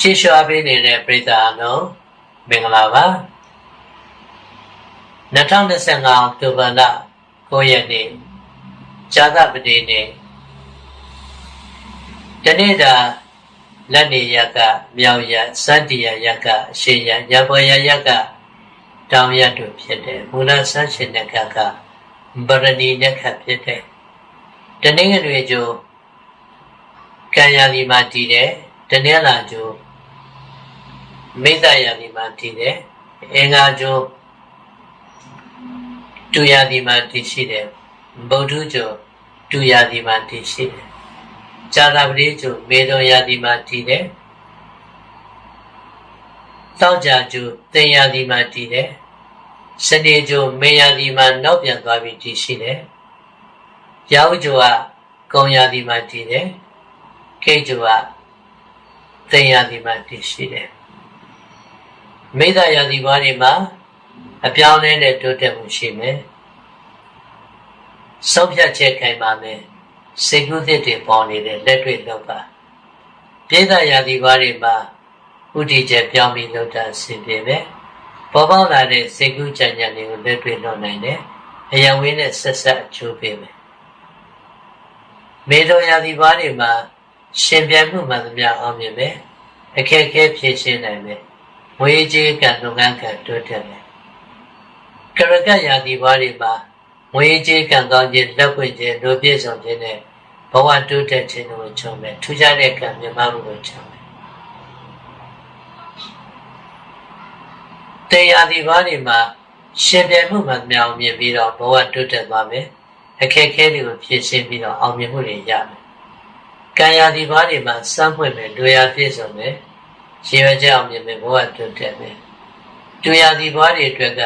ချစ်လျှော်ပေးနေတဲ့ပရိသတ်အလုံးမင်္ဂလာပါ2025အောက်တိုဘာလ9ရက်နေ့ဇာသပတိနေ့တနေ့တာလက်နေရကမြောက်ရစန္တိယရကအရှိယရဘောရရကတောင်ရတို့ဖြစ်တယ်မူလဆန်းရှင်တဲ့ကကဗရဏီလက်ခတ်ဖြစ်တယ်တနေ့ငယ်တွေကျိုးကံရဒီမှာတည်တယ်တနေ့လာကျိုး မိတ္တရာဒီမှာတည်တယ်အင်္ဂါကျိုးတူရာဒီမှာတည်ရှိတယ်ဗုဒ္ဓကျိုးတူရာဒီမှာတည်ရှိတယ်ဇာတာပတိကျိုးမေတော်ရာဒီမှာတည်တယ်တောက်ကြကျိုးသင်ရာဒီမှာတည်တယ်စနေကျိုးမေရာဒီမှာနောက်ပြန်သွားပြီးတည်ရှိတယ်ရောက်ကျိုးကကုံရာဒီမှာတည်တယ်ကိတ်ကျိုးကသင်ရာဒီမှာတည်ရှိတယ် မိဒ္ဒရာဒီဘာတွေမှာအပြောင်းလဲနဲ့တိုးတက်မှုရှိမယ်ဆုံးဖြတ်ချက်ခိုင်ပါမယ်စေကုသစ်တွေပေါ်နေတဲ့လက်တွေ့လောက်ပါပြည်သားရာဒီဘာတွေမှာဥတီချက်ပြောင်းပြီးလောက်တာအဆင်ပြေပဲပေါ်ပေါက်လာတဲ့စေကုကြံကြံတွေကိုလက်တွေ့လုပ်နိုင်တယ်အယံဝင်းနဲ့ဆက်ဆက်အကျိုးပေးမယ်မေတော်ရာဒီဘာတွေမှာရှင်ပြန်မှုမှန်သမျှအောင်မြင်မယ်အခက်အခဲဖြေရှင်းနိုင်မယ် ဝေကြီးကလုပ်ငန်းကတိုးတက်မယ်ကရကရာဒီဘာတွေမှာငွေကြေးကံကောင်းခြင်းလက်ပွင့်ခြင်းလူပြည့်စုံခြင်းနဲ့ဘဝတိုးတက်ခြင်းတို့ချုံမယ်ထူးခြားတဲ့ကံမြတ်မှုကိုချုံမယ်တရားဒီဘာတွေမှာရှင်ပြမှုမှမြောင်မြင်ပြီးတော့ဘဝတိုးတက်သွားမယ်အခက်အခဲတွေကိုဖြေရှင်းပြီးတော့အောင်မြင်မှုတွေရမယ်ကံရာဒီဘာတွေမှာစမ်းပွင့်မယ်လူရပြည့်စုံမယ် ရေဝကြအောင်မြင်မယ်ဘဝတိုးတက်မယ်တူရာဒီဘာတွေအတွက်က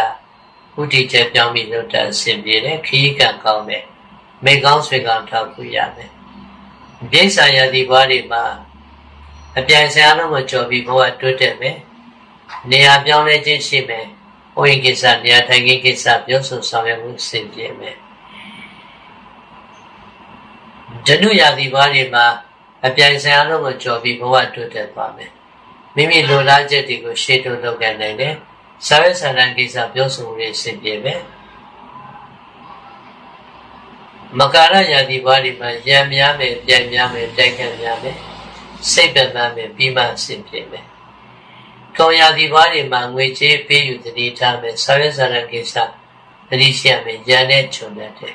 ဥတီချက်ပြောင်းပြီးလုပ်တဲ့အဆင်ပြေတယ်ခရီးကံကောင်းတယ်မိကောင်းဆွေကောင်းထောက်ခုရမယ်ပြိဿာယာဒီဘွားတွေမှာအပြိုင်ဆရာလုံးမကြော်ပြီးဘဝတိုးတက်မယ်နေရာပြောင်းလဲခြင်းရှိမယ်ဘဝကိစ္စနေရာထိုင်ခင်းကိစ္စပြောဆိုဆောင်ရွက်မှုအဆင်ပြေမယ်ဇနုယာဒီဘွားတွေမှာအပြိုင်ဆရာလုံးမကြော်ပြီးဘဝတိုးတက်သွားမယ် မိမိလိုလားချက်တွေကိုရှေ့တိုးလုပ်ကြနိုင်တယ်စာရွက်စာတမ်းကိစ္စပြောဆိုမှုတွေအဆင်ပြေမယ်မကာရယာတိဘာဒီမှာရံများမယ်ပြိုင်များမယ်တိုက်ခတ်များမယ်စိတ်ပင်ပန်းမယ်ပြီးမှအဆင်ပြေမယ်ကောယာတိဘာဒီမှာငွေကြေးပေးယူတတိထားမယ်စာရွက်စာတမ်းကိစ္စတတိရှိရမယ်ရန်နဲ့ခြုံတတ်တယ်